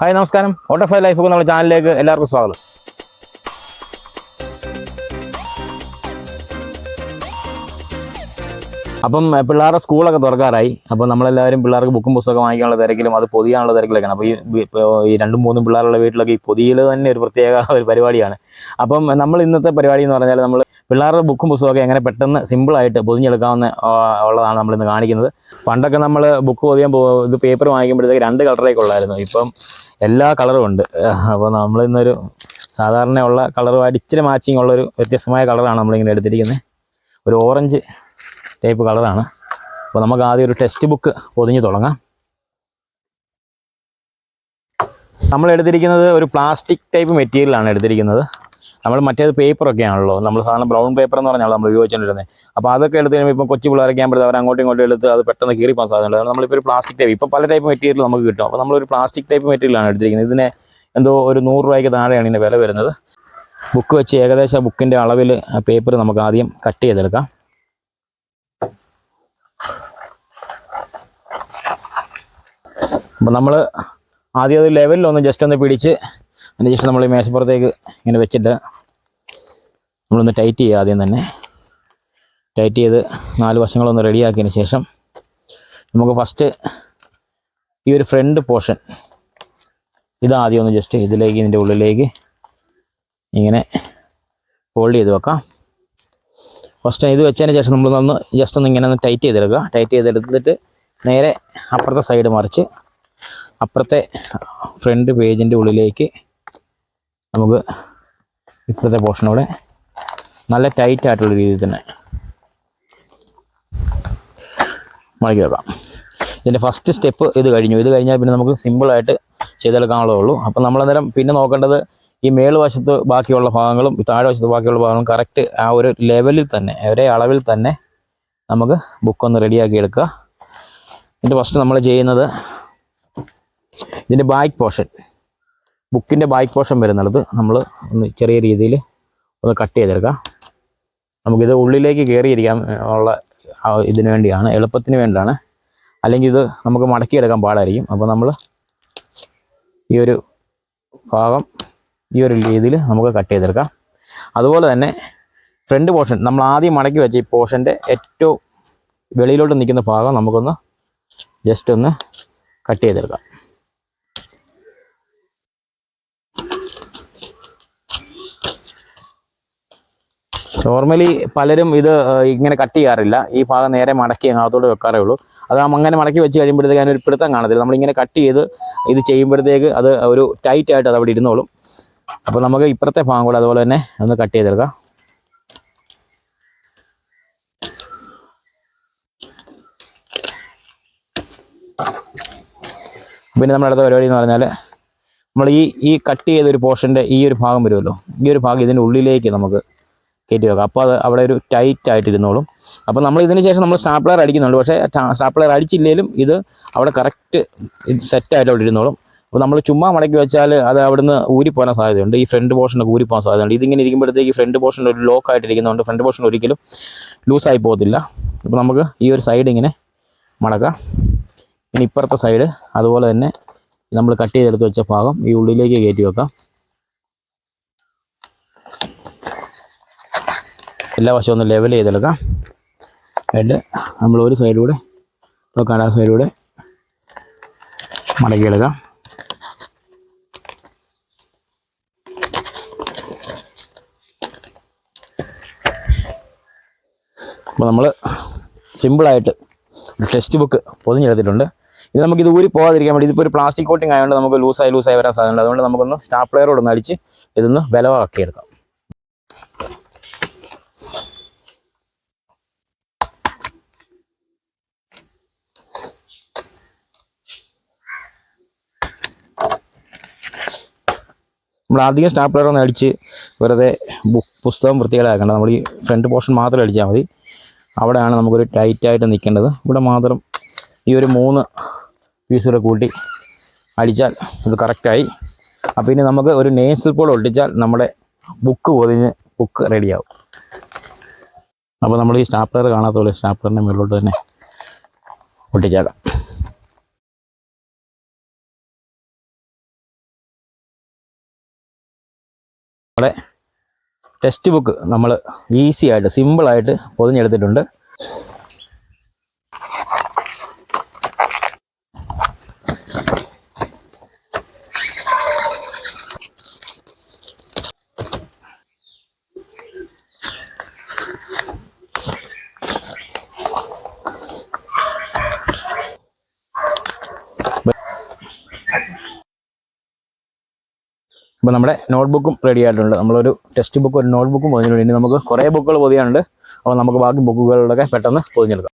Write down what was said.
Hi നമസ്കാരം. ഓട്ടോഫൈ life നമ്മുടെ ചാനലിലേക്ക് എല്ലാവർക്കും സ്വാഗതം. അപ്പം പിള്ളേരുടെ സ്കൂളൊക്കെ തുറക്കാറായി. അപ്പം നമ്മളെല്ലാവരും പിള്ളേർക്ക് ബുക്കും പുസ്തകം വാങ്ങിക്കാനുള്ള തിരക്കിലും അത് പൊതിയാനുള്ള തിരക്കിലൊക്കെയാണ്. അപ്പോൾ ഈ ഈ രണ്ടും മൂന്നും പിള്ളേരുള്ള വീട്ടിലൊക്കെ ഈ പൊതിയിൽ തന്നെ ഒരു പ്രത്യേക ഒരു പരിപാടിയാണ്. അപ്പം നമ്മൾ ഇന്നത്തെ പരിപാടി എന്ന് പറഞ്ഞാൽ നമ്മൾ പിള്ളേരുടെ ബുക്കും പുസ്തകമൊക്കെ എങ്ങനെ പെട്ടെന്ന് സിമ്പിളായിട്ട് പൊതിഞ്ഞെടുക്കാവുന്ന ഉള്ളതാണ് നമ്മളിന്ന് കാണിക്കുന്നത്. പണ്ടൊക്കെ നമ്മൾ ബുക്ക് പൊതിയാൻ ഇത് പേപ്പർ വാങ്ങിക്കുമ്പോഴത്തേക്ക് രണ്ട് കളറേക്കുള്ളായിരുന്നു ഇപ്പം എല്ലാ കളറും ഉണ്ട്. അപ്പോൾ നമ്മളിന്നൊരു സാധാരണ ഉള്ള കളറുമായിട്ട് ഇച്ചിരി മാച്ചിങ് ഉള്ള ഒരു വ്യത്യസ്തമായ കളറാണ് നമ്മളിങ്ങനെ എടുത്തിരിക്കുന്നത് ഒരു ഓറഞ്ച് ടൈപ്പ് കളറാണ് അപ്പോൾ നമുക്ക് ആദ്യം ഒരു ടെക്സ്റ്റ് ബുക്ക് പൊതിഞ്ഞ് തുടങ്ങാം. നമ്മൾ എടുത്തിരിക്കുന്നത് ഒരു പ്ലാസ്റ്റിക് ടൈപ്പ് മെറ്റീരിയലാണ് എടുത്തിരിക്കുന്നത്. നമ്മൾ മറ്റേത് പേപ്പറൊക്കെ ആണല്ലോ നമ്മൾ സാധാരണ ബ്രൗൺ പേപ്പർ എന്ന് പറഞ്ഞാൽ നമ്മൾ ഉപയോഗിച്ചുകൊണ്ടിരുന്നത്. അപ്പോൾ അതൊക്കെ എടുത്ത് കഴിയുമ്പോൾ ഇപ്പം കൊച്ചു പിള്ളേരൊക്കെ ആകുമ്പോൾ അവർ അങ്ങോട്ടും ഇങ്ങോട്ടും എടുത്ത് അത് പെട്ടെന്ന് കീറിപ്പോകാൻ സാധ്യതയുണ്ട്. നമ്മളിപ്പോൾ ഒരു പ്ലാസ്റ്റിക് ടൈപ്പ് ഇപ്പോൾ പല ടൈപ്പ് മെറ്റീരിയൽ നമുക്ക് കിട്ടും. അപ്പോൾ നമ്മളൊരു പ്ലാസ്റ്റിക് ടൈപ്പ് മെറ്റീരിയലാണ് എടുത്തിരിക്കുന്നത്. ഇതിന് എന്തോ ഒരു നൂറ് രൂപയ്ക്ക് താഴെയാണ് ഇതിന്റെ വില വരുന്നത്. ബുക്ക് വെച്ച് ഏകദേശം ബുക്കിന്റെ അളവിൽ പേപ്പർ നമുക്ക് ആദ്യം കട്ട് ചെയ്തെടുക്കാം. അപ്പം നമ്മൾ ആദ്യം അത് ലെവലിലൊന്ന് ജസ്റ്റ് ഒന്ന് പിടിച്ച് അതിന് ശേഷം നമ്മൾ ഈ മേശപ്പുറത്തേക്ക് ഇങ്ങനെ വെച്ചിട്ട് നമ്മളൊന്ന് ടൈറ്റ് ചെയ്യുക ആദ്യം തന്നെ. ടൈറ്റ് ചെയ്ത് നാല് വശങ്ങളൊന്ന് റെഡിയാക്കിയതിന് ശേഷം നമുക്ക് ഫസ്റ്റ് ഈ ഒരു ഫ്രണ്ട് പോർഷൻ ഇതാദ്യം ഒന്ന് ജസ്റ്റ് ഇതിലേക്ക് ഇതിന്റെ ഉള്ളിലേക്ക് ഇങ്ങനെ ഫോൾഡ് ചെയ്ത് വെക്കാം. ഫസ്റ്റ് ഇത് വെച്ചതിന് ശേഷം നമ്മൾ ഒന്ന് ജസ്റ്റ് ഒന്ന് ഇങ്ങനെ ഒന്ന് ടൈറ്റ് ചെയ്തെടുക്കുക. ടൈറ്റ് ചെയ്തെടുത്തിട്ട് നേരെ അപ്പുറത്തെ സൈഡ് മറിച്ച് അപ്പുറത്തെ ഫ്രണ്ട് പേജിന്റെ ഉള്ളിലേക്ക് നമുക്ക് ഇപ്പോഴത്തെ പോർഷനോടെ നല്ല ടൈറ്റ് ആയിട്ടുള്ള രീതിയിൽ തന്നെ മടക്കി വെക്കാം. ഇതിന്റെ ഫസ്റ്റ് സ്റ്റെപ്പ് ഇത് കഴിഞ്ഞു. ഇത് കഴിഞ്ഞാൽ പിന്നെ നമുക്ക് സിമ്പിളായിട്ട് ചെയ്തെടുക്കാനുള്ളതേ ഉള്ളൂ അപ്പം നമ്മളന്നേരം പിന്നെ നോക്കേണ്ടത് ഈ മേൽവശത്ത് ബാക്കിയുള്ള ഭാഗങ്ങളും താഴെവശത്ത് താഴെ വശത്ത് ബാക്കിയുള്ള ഭാഗങ്ങളും കറക്റ്റ് ആ ഒരു ലെവലിൽ തന്നെ ഒരേ അളവിൽ തന്നെ നമുക്ക് ബുക്കൊന്ന് റെഡിയാക്കി എടുക്കുക. എന്നിട്ട് ഫസ്റ്റ് നമ്മൾ ചെയ്യുന്നത് ഇതിന്റെ ബാക്ക് പോർഷൻ ബുക്കിന്റെ ബാക്ക് പോർഷൻ വരുന്നിടത്ത് നമ്മൾ ഒന്ന് ചെറിയ രീതിയിൽ ഒന്ന് കട്ട് ചെയ്തെടുക്കാം. നമുക്കിത് ഉള്ളിലേക്ക് കയറിയിരിക്കാൻ ഉള്ള ഇതിനു വേണ്ടിയാണ് എളുപ്പത്തിന് വേണ്ടിയാണ് അല്ലെങ്കിൽ ഇത് നമുക്ക് മടക്കിയെടുക്കാൻ പാടായിരിക്കും. അപ്പോൾ നമ്മൾ ഈ ഒരു ഭാഗം ഈ ഒരു രീതിയിൽ നമുക്ക് കട്ട് ചെയ്തെടുക്കാം. അതുപോലെ തന്നെ ഫ്രണ്ട് പോർഷൻ നമ്മൾ ആദ്യം മടക്കി വെച്ച ഈ പോർഷന്റെ ഏറ്റവും വെളിയിലോട്ട് നിൽക്കുന്ന ഭാഗം നമുക്കൊന്ന് ജസ്റ്റ് ഒന്ന് കട്ട് ചെയ്തെടുക്കാം. നോർമലി പലരും ഇത് ഇങ്ങനെ കട്ട് ചെയ്യാറില്ല. ഈ ഭാഗം നേരെ മടക്കി അങ്ങാത്തോട് വെക്കാറേ ഉള്ളൂ. അത് അങ്ങനെ മടക്കി വെച്ച് കഴിയുമ്പോഴത്തേക്ക് അതിനൊരു പിടുത്തം കാണത്തില്ല. നമ്മളിങ്ങനെ കട്ട് ചെയ്ത് ഇത് ചെയ്യുമ്പോഴത്തേക്ക് അത് ഒരു ടൈറ്റ് ആയിട്ട് അത് അവിടെ ഇരുന്നോളും. അപ്പോൾ നമുക്ക് ഇപ്പുറത്തെ ഭാഗം കൂടെ അതുപോലെ തന്നെ ഒന്ന് കട്ട് ചെയ്തെടുക്കാം. പിന്നെ നമ്മുടെ അടുത്ത പരിപാടി എന്ന് പറഞ്ഞാൽ നമ്മൾ ഈ ഈ കട്ട് ചെയ്തൊരു പോർഷന്റെ ഈ ഒരു ഭാഗം വരുമല്ലോ. ഈ ഒരു ഭാഗം ഇതിന്റെ ഉള്ളിലേക്ക് നമുക്ക് കയറ്റി വെക്കാം അപ്പോൾ അത് അവിടെ ഒരു ടൈറ്റ് ആയിട്ട് ഇരുന്നോളും അപ്പോൾ നമ്മൾ ഇതിന് ശേഷം നമ്മൾ സ്റ്റാപ്ലർ അടിക്കുന്നുണ്ട്. പക്ഷേ സ്റ്റാപ്ലർ അടിച്ചില്ലെങ്കിലും ഇത് അവിടെ കറക്റ്റ് സെറ്റ് സെറ്റായിട്ട് അവിടെ ഇരുന്നോളും. അപ്പോൾ നമ്മൾ ചുമ്മാ മടക്കി വെച്ചാൽ അത് അവിടുന്ന് ഊരിപ്പോകാൻ സാധ്യതയുണ്ട്. ഈ ഫ്രണ്ട് പോർഷനൊക്കെ ഊരിപ്പോകാൻ സാധ്യതയുണ്ട്. ഇതിങ്ങനെ ഇരിക്കുമ്പോഴത്തേക്ക് ഫ്രണ്ട് പോർഷൻ ഒരു ലോക്ക് ആയിട്ടിരിക്കുന്നതുകൊണ്ട് ഫ്രണ്ട് പോർഷൻ ഒരിക്കലും ലൂസായി പോകത്തില്ല. അപ്പോൾ നമുക്ക് ഈ ഒരു സൈഡ് ഇങ്ങനെ മടക്കാം. ഇനി ഇപ്പുറത്തെ സൈഡ് അതുപോലെ തന്നെ നമ്മൾ കട്ട് ചെയ്തെടുത്ത് വെച്ച ഭാഗം ഈ ഉള്ളിലേക്ക് കയറ്റി വെക്കാം. എല്ലാ വശവും ഒന്ന് ലെവൽ ചെയ്തെടുക്കാം. എന്നിട്ട് നമ്മൾ ഒരു സൈഡിലൂടെ ഇപ്പോൾ ആ സൈഡിലൂടെ മടക്കിയെടുക്കാം അപ്പോൾ നമ്മൾ സിമ്പിളായിട്ട് ടെക്സ്റ്റ് ബുക്ക് പൊതിഞ്ഞെടുത്തിട്ടുണ്ട്. ഇത് നമുക്ക് ഇത് ഊരി പോകാതിരിക്കാൻ വേണ്ടി ഇതിപ്പോൾ ഒരു പ്ലാസ്റ്റിക് കോട്ടിംഗ് ആയതുകൊണ്ട് നമുക്ക് ലൂസായി ലൂസായി വരാൻ സാധ്യതയുണ്ട്. അതുകൊണ്ട് നമുക്കൊന്ന് സ്റ്റാപ്ലെയറോട് ഒന്ന് അടിച്ച് ഇതൊന്ന് ബലമാക്കി നമ്മൾ അധികം സ്റ്റാപ്ലർ ഒന്ന് അടിച്ച് വെറുതെ ബുക്ക് പുസ്തകം വൃത്തികേടാക്കേണ്ട. നമ്മൾ ഈ ഫ്രണ്ട് പോർഷൻ മാത്രം അടിച്ചാൽ മതി. അവിടെയാണ് നമുക്കൊരു ടൈറ്റായിട്ട് നിൽക്കേണ്ടത്. ഇവിടെ മാത്രം ഈ ഒരു മൂന്ന് പീസുകൂടെ കൂട്ടി അടിച്ചാൽ അത് കറക്റ്റായി അപ്പോൾ ഇനി നമുക്ക് ഒരു നേസിൽ പോൾ ഒട്ടിച്ചാൽ നമ്മുടെ ബുക്ക് പൊതിഞ്ഞ് ബുക്ക് റെഡിയാവും അപ്പോൾ നമ്മൾ ഈ സ്റ്റാപ്ലർ കാണാത്തുള്ളൂ സ്റ്റാപ്ലറിന്റെ മുകളിലോട്ട് തന്നെ ഒട്ടിച്ചേക്കാം. നമ്മുടെ ടെക്സ്റ്റ് ബുക്ക് നമ്മൾ ഈസി ആയിട്ട് സിമ്പിളായിട്ട് പൊതിഞ്ഞെടുത്തിട്ടുണ്ട്. അപ്പോൾ നമ്മുടെ നോട്ട്ബുക്കും റെഡി ആയിട്ടുണ്ട്. നമ്മളൊരു ടെക്സ്റ്റ് ബുക്കും ഒരു നോട്ട്ബുക്കും പൊതിഞ്ഞിട്ടുണ്ട്. ഇനി നമുക്ക് കുറേ ബുക്കുകൾ പൊതിയാനുണ്ട്. അപ്പോൾ നമുക്ക് ബാക്കി ബുക്കുകളിലൊക്കെ പെട്ടെന്ന് പൊതിഞ്ഞെടുക്കാം.